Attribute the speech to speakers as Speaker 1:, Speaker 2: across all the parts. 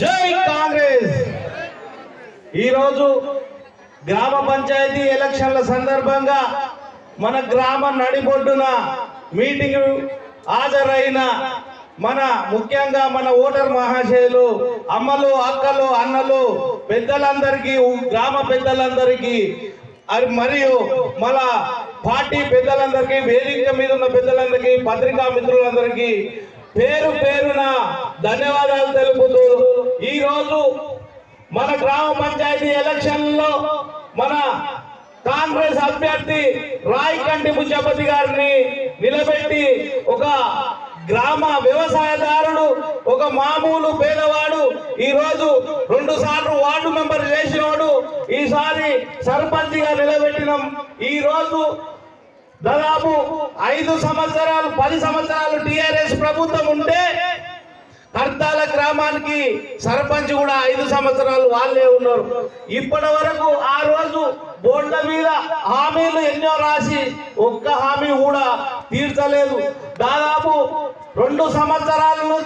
Speaker 1: జై కాంగ్రెస్!
Speaker 2: ఈరోజు గ్రామ పంచాయతీ ఎలక్షన్ల సందర్భంగా మన గ్రామ నడిబొడ్డున మీటింగ్ హాజరైన మన ముఖ్యంగా మన ఓటర్ మహాశయులు అమ్మలు అక్కలు అన్నలు పెద్దలందరికీ గ్రామ పెద్దలందరికీ అది మరియు మన పార్టీ పెద్దలందరికీ వేదిక మీద ఉన్న పెద్దలందరికీ పత్రికా మిత్రులందరికీ పేరు పేరున ధన్యవాదాలు తెలుపుతూ ఈ రోజు మన గ్రామ పంచాయతీ ఎలక్షన్లో మన కాంగ్రెస్ అభ్యర్థి రాయకంటి ముజపతి గారిని నిలబెట్టి ఒక గ్రామ వ్యవసాయదారుడు ఒక మామూలు పేదవాడు ఈ రోజు రెండు సార్లు వార్డు మెంబర్ చేసినోడు ఈసారి సర్పంచ్గా నిలబెట్టినాం. ఈ రోజు దాదాపు ఐదు సంవత్సరాలు పది సంవత్సరాలు టిఆర్ఎస్ ప్రభుత్వం ఉంటే కర్తాల గ్రామానికి సర్పంచ్ కూడా ఐదు సంవత్సరాలు వాళ్ళే ఉన్నారు. ఇప్పటి వరకు ఆ రోజు బోర్డుల మీద హామీలు ఎన్నో రాసి ఒక్క హామీ కూడా తీర్చలేదు. దాదాపు రెండు సంవత్సరాలను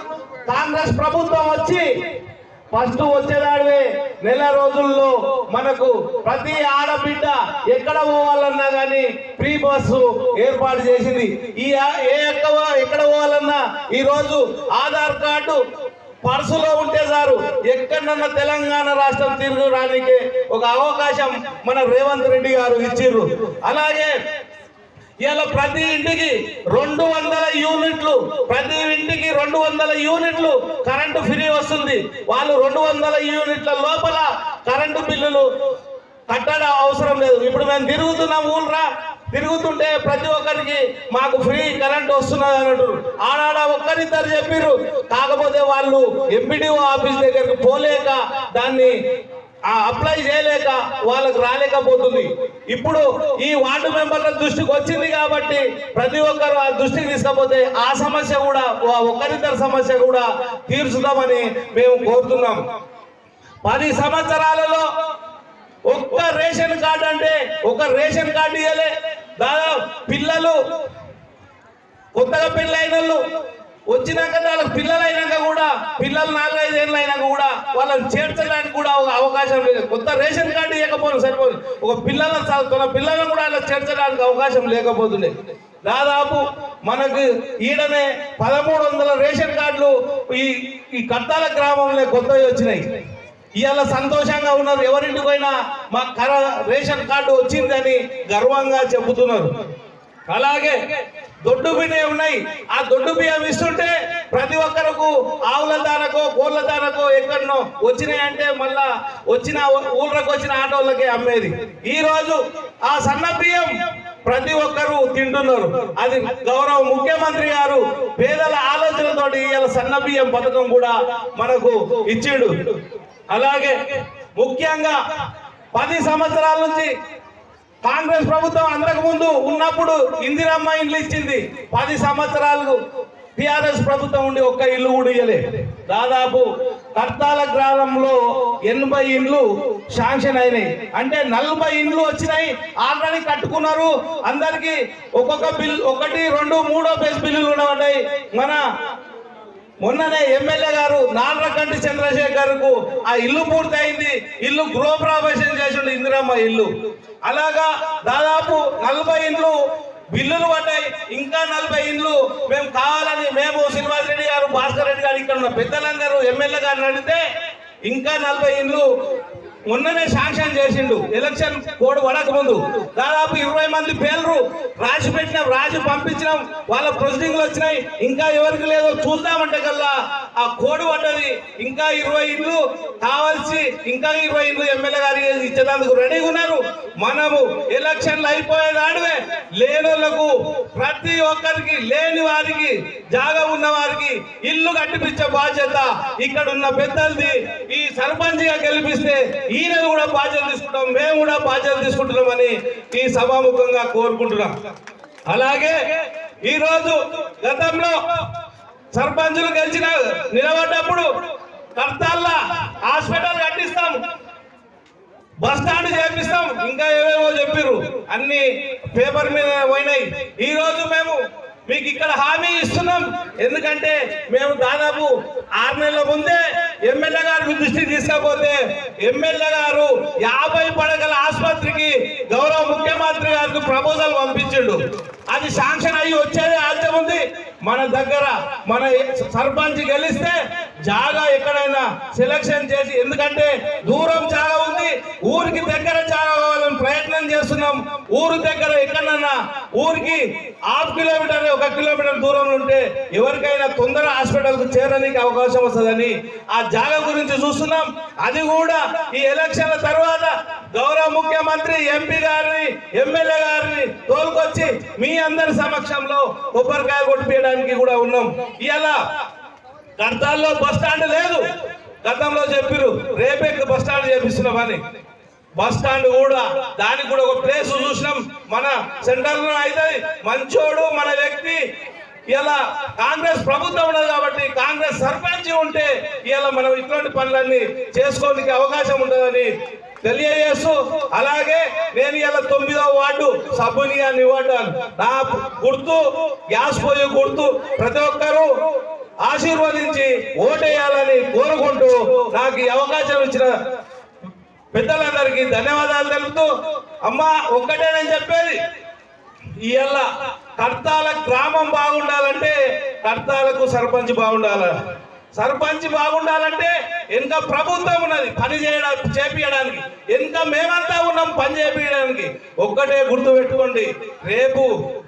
Speaker 2: కాంగ్రెస్ ప్రభుత్వం వచ్చి ఫస్ట్ వచ్చేదాడివే నెల రోజుల్లో మనకు ప్రతి ఆడబిడ్డ ఎక్కడ పోవాలన్నా కానీ ఫ్రీ బస్సు ఏర్పాటు చేసింది. ఈ ఏ ఎక్క ఎక్కడ పోవాలన్నా ఈరోజు ఆధార్ కార్డు పర్సులో ఉంటే సారు ఎక్కడన్నా తెలంగాణ రాష్ట్రం తిరగడానికి ఒక అవకాశం మన రేవంత్ రెడ్డి గారు ఇచ్చిర్రు. అలాగే ఇలా ప్రతి ఇంటికి రెండు వందల యూనిట్లు ప్రతి ఇంటికి రెండు వందల యూనిట్లు కరెంటు ఫ్రీ వస్తుంది. వాళ్ళు రెండు వందల యూనిట్ల లోపల కరెంటు బిల్లులు కట్టడం అవసరం లేదు. ఇప్పుడు మేము తిరుగుతున్నాం ఊళ్ళరా తిరుగుతుంటే ప్రతి ఒక్కరికి మాకు ఫ్రీ కరెంట్ వస్తున్నది అన్నట్టు. ఆడాడ ఒక్కరిద్దరు చెప్పిర్రు. కాకపోతే వాళ్ళు ఎంపీడీఓ ఆఫీస్ దగ్గరికి పోలేక దాన్ని ఆ అప్లై చేయలేక వాళ్ళకు రాలేకపోతుంది. ఇప్పుడు ఈ వార్డు మెంబర్ల దృష్టికి వచ్చింది కాబట్టి ప్రతి ఒక్కరు ఆ దృష్టికి తీసుకపోతే ఆ సమస్య కూడా ఒకరిద్దరు సమస్య కూడా తీర్చుదామని మేము కోరుతున్నాం. పది సంవత్సరాలలో ఒక్క రేషన్ కార్డు అంటే ఒక రేషన్ కార్డు ఇవ్వలే దాదాపు పిల్లలు కొత్తగా పెళ్ళైన వాళ్ళు వచ్చినాక వాళ్ళకి పిల్లలు అయినాక కూడా పిల్లలు నాలుగైదేళ్ళు అయినాక కూడా వాళ్ళని చేర్చడానికి కూడా ఒక అవకాశం లేదు. కొత్త రేషన్ కార్డు ఇవ్వకపోతే సరిపోదు. ఒక పిల్లల తన పిల్లలను కూడా అలా చేర్చడానికి అవకాశం లేకపోతుండే. దాదాపు మనకు ఈడనే పదమూడు వందల రేషన్ కార్డులు ఈ ఈ కట్టాల గ్రామంలో కొత్తవి వచ్చినాయి. ఇవాళ సంతోషంగా ఉన్నారు. ఎవరింటికి పోయినా మా కర రేషన్ కార్డు వచ్చిందని గర్వంగా చెబుతున్నారు. అలాగే దొడ్డు బియ్యం ఉన్నాయి? ఆ దొడ్డు బియ్యం ఇస్తుంటే ప్రతి ఒక్కరకు ఆవుల దానకో కోళ్ళ దానకో ఎక్కడనో వచ్చినాయంటే మళ్ళా వచ్చిన ఊళ్ళకు వచ్చిన ఆటోలకే అమ్మేది. ఈ రోజు ఆ సన్న బియ్యం ప్రతి ఒక్కరు తింటున్నారు. అది గౌరవ ముఖ్యమంత్రి గారు పేదల ఆలోచనతోటి ఇవాళ సన్న బియ్యం పథకం కూడా మనకు ఇచ్చిండు. అలాగే ముఖ్యంగా పది సంవత్సరాల నుంచి కాంగ్రెస్ ప్రభుత్వం అందరికి ముందు ఉన్నప్పుడు ఇందిరమ్మ ఇండ్లు ఇచ్చింది. పది సంవత్సరాలు టిఆర్ఎస్ ప్రభుత్వం ఉండి ఒక్క ఇల్లు కూడా ఇయ్యలే. దాదాపు కర్తాల గ్రామంలో ఎనభై ఇండ్లు శాంక్షన్ అయినాయి. అంటే నలభై ఇండ్లు వచ్చినాయి. ఆల్రెడీ కట్టుకున్నారు. అందరికి ఒక్కొక్క బిల్ ఒకటి రెండు మూడో పేజ్ బిల్లులు ఉన్నాయి మన మొన్ననే ఎమ్మెల్యే గారు నాన్నకంటి చంద్రశేఖర్కు ఆ ఇల్లు పూర్తయింది. ఇల్లు గృహప్రవేశం చేసిండు ఇందిరమ్మ ఇల్లు. అలాగా దాదాపు నలభై ఇండ్లు బిల్లులు పడ్డాయి. ఇంకా నలభై ఇండ్లు మేము కావాలని మేము శ్రీనివాస్ రెడ్డి గారు భాస్కర్ రెడ్డి గారు ఇక్కడ ఉన్న పెద్దలందరూ ఎమ్మెల్యే గారిని అడిగితే ఇంకా నలభై ఇండ్లు మొన్ననే శాంక్షన్ చేసిండు. ఎలక్షన్ కోడ్ పడకముందు. దాదాపు ఇరవై మంది పేర్లు రాసి పెట్టినాం రాసి పంపించినాం. వాళ్ళ ప్రొసీడింగ్లు వచ్చినాయి. ఇంకా ఎవరికి లేదో చూద్దామంటే కల్లా ఆ కోడ్ పడ్డది. ఇంకా ఇరవై ఇండ్లు కావాల్సి ఇంకా ఇరవై ఇండ్లు ఎమ్మెల్యే గారి ఇచ్చేందుకు రెడీగా ఉన్నారు. మనము ఎలక్షన్లు అయిపోయేదాడివే లేనోళ్ళకు ప్రతి ఒక్కరికి లేని వారికి జాగా ఉన్న వారికి ఇల్లు కట్టిపించే బాధ్యత ఇక్కడ ఉన్న పెద్దలది. ఈ సర్పంచ్గా గెలిపిస్తే ఈయన కూడా బాధ్యత తీసుకుంటాం మేము కూడా బాధ్యత తీసుకుంటున్నామని ఈ సభాముఖంగా కోరుకుంటున్నాం. అలాగే ఈ రోజు గతంలో సర్పంచులు గెలిచిన నిలబడ్డప్పుడు కర్తాల్లా హాస్పిటల్ కట్టిస్తాం. బస్ స్టాండ్ చేపిస్తాం. ఇంకా ఏవేవో చెప్పిర్రు. అన్ని పేపర్ మీద పోయినాయి. ఈ రోజు మేము మీకు ఇక్కడ హామీ ఇస్తున్నాం. ఎందుకంటే మేము దాదాపు ఆరు నెలల ముందే ఎమ్మెల్యే గారికి దృష్టి తీసుకపోతే ఎమ్మెల్యే గారు యాభై పడగల ఆసుపత్రికి గౌరవ ముఖ్యమంత్రి గారికి ప్రపోజల్ పంపించిండు. అది శాంక్షన్ అయ్యి వచ్చేది ఆల్తే ఉంది. మన దగ్గర మన సర్పంచ్ గెలిస్తే జాగా ఎక్కడైనా సెలక్షన్ చేసి ఎందుకంటే దూరం జాగా ఉంది. ఊరికి దగ్గర జాగా కావాలని ప్రయత్నం చేస్తున్నాం. ఊరు దగ్గర ఎక్కడన్నా ఊరికి హాఫ్ కిలోమీటర్ ఒక కిలోమీటర్ దూరంలో ఉంటే ఎవరికైనా తొందర హాస్పిటల్కు చేరడానికి అవకాశం వస్తుందని ఆ జాగా గురించి చూస్తున్నాం. అది కూడా ఈ ఎలక్షన్ల తర్వాత గౌరవ ముఖ్యమంత్రి ఎంపీ గారిని ఎమ్మెల్యే గారిని తోలుకొచ్చి మీ అందరి సమక్షంలో కొబ్బరికాయ కొట్టిపోయడానికి కూడా ఉన్నాం. ఇలా కడతాల్లో బస్ స్టాండ్ లేదు. గతంలో చెప్పిరు రేపే బస్ స్టాండ్ చేపిస్తున్నామని బస్ స్టాండ్ కూడా దానికి కూడా ఒక ప్లేస్ చూసినాం. మన సెంటర్లో అయితే మంచోడు మన వ్యక్తి. ఇలా కాంగ్రెస్ ప్రభుత్వం ఉన్నది కాబట్టి కాంగ్రెస్ సర్పంచ్ ఉంటే ఇలా మనం ఇట్లాంటి పనులన్నీ చేసుకోనికి అవకాశం ఉండదని తెలియజేస్తూ అలాగే నేను ఇలా తొమ్మిదో వార్డు సబ్బునియాన్ని వార్డు నా గుర్తు గ్యాస్ పోయి గుర్తు ప్రతి ఒక్కరూ ఆశీర్వదించి ఓటేయాలని కోరుకుంటూ నాకు ఈ అవకాశం ఇచ్చిన పెద్దలందరికీ ధన్యవాదాలు తెలుపుతూ అమ్మా ఒక్కటే నేను చెప్పేది. ఇవాళ కర్తాల గ్రామం బాగుండాలంటే కర్తాలకు సర్పంచ్ బాగుండాల. సర్పంచ్ బాగుండాలంటే ఇంకా ప్రభుత్వం ఉన్నది పని చేయడానికి చేపించడానికి ఇంకా మేమంతా ఉన్నాం పని చేపించడానికి ఒక్కటే గుర్తు పెట్టుకోండి. రేపు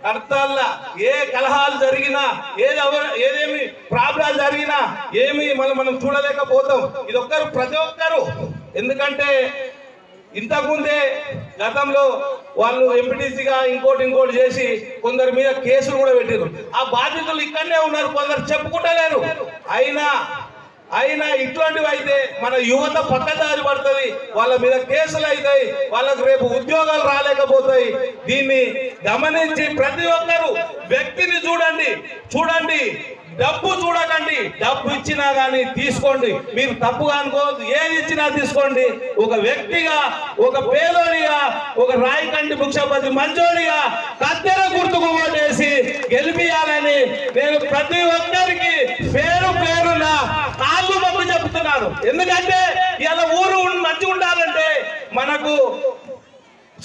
Speaker 2: కర్తాల్లో ఏ కలహాలు జరిగినా ఏది ఏదేమి ప్రాబ్లాలు జరిగినా ఏమి మనం మనం చూడలేకపోతాం. ఇది ఒక్కరు ప్రతి ఒక్కరు. ఎందుకంటే ఇంతకుముందే గతంలో వాళ్ళు ఎంపీటీసీగా ఇంకోటి ఇంకోటి చేసి కొందరి మీద కేసులు కూడా పెట్టారు ఆ బాధితులు ఇక్కడనే ఉన్నారు కొందరు చెప్పుకుంటలేరు. అయినా అయినా ఇట్లాంటివి అయితే మన యువత పక్కదారి పడుతుంది వాళ్ళ మీద కేసులు అవుతాయి వాళ్ళకు రేపు ఉద్యోగాలు రాలేకపోతాయి. దీన్ని గమనించి ప్రతి ఒక్కరు వ్యక్తిని చూడండి చూడండి. డబ్బు చూడకండి. డబ్బు ఇచ్చినా కానీ తీసుకోండి. మీరు తప్పుగా అనుకోవద్దు. ఏది ఇచ్చినా తీసుకోండి. ఒక వ్యక్తిగా ఒక పేదోడిగా ఒక రాయికంటి భిక్షపతి మంచోడిగా కత్తెర గుర్తుకు ఓటేసి గెలిపియాలని నేను ప్రతి ఒక్కరికి పేరు పేరున కాళ్ళు మొక్కు చెప్తున్నాను ఎందుకంటే ఇలా ఊరు మంచిగా ఉండాలంటే మనకు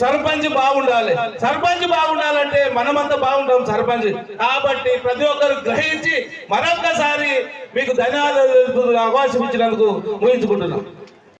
Speaker 2: సర్పంచ్ బాగుండాలి. సర్పంచ్ బాగుండాలంటే మనమంతా బాగుంటాం సర్పంచ్. కాబట్టి ప్రతి ఒక్కరు గ్రహించి మరొక్కసారి మీకు ధన్యవాదాలు అవకాశం ఇచ్చినందుకు ఊహించుకుంటున్నాం